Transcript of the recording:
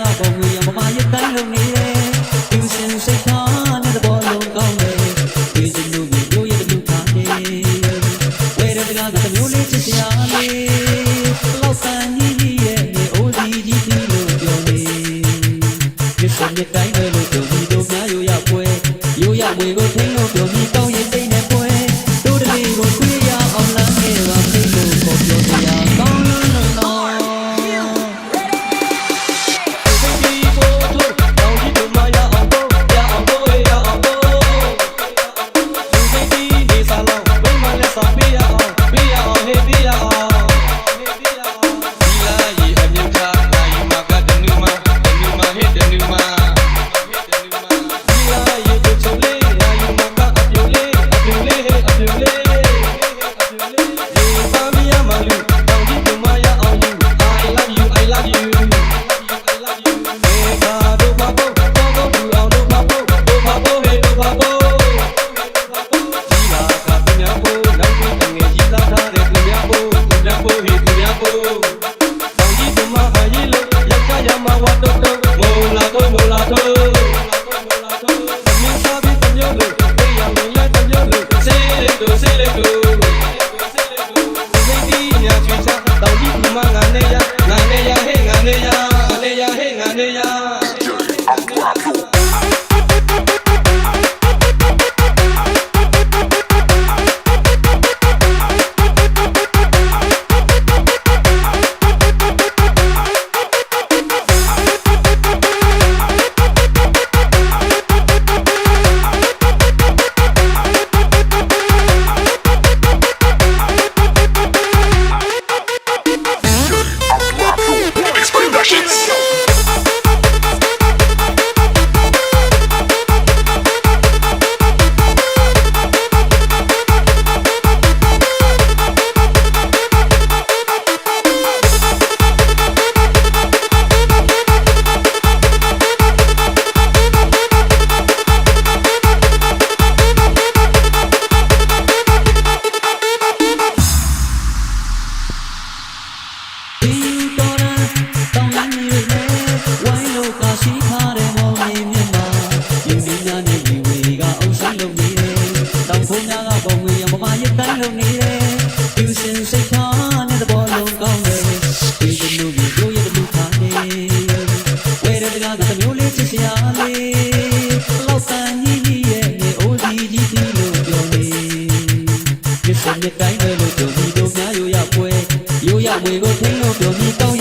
ကပုံငွေရမမရဲ့တိုင်းလုံးနေတယ်သူစင်စိတ်ထားနဲ့သဘောလုံးကောင်းတယ်ဒီစလူကိုရိုးရဲ့လူခါနေဝဲရတကားကမျိုးလေးချစ်စရာလေးလောက်ဆန်ကြီးရဲ့အိုးဒီကြီးပြီးလို့ပြောနေဒီစမြတိုင်းပဲလို့ပြောပြီးတော့များရိုးရပွဲရိုးရမွေကိုထင်းလို့ပြောပြီးကောင်းရ Thank you. မြတိုင်းပဲလို့တို့ဒီတို့များရိုးရပွဲရိုးရဝေကိုထင်းလို့တို့ဒီတော့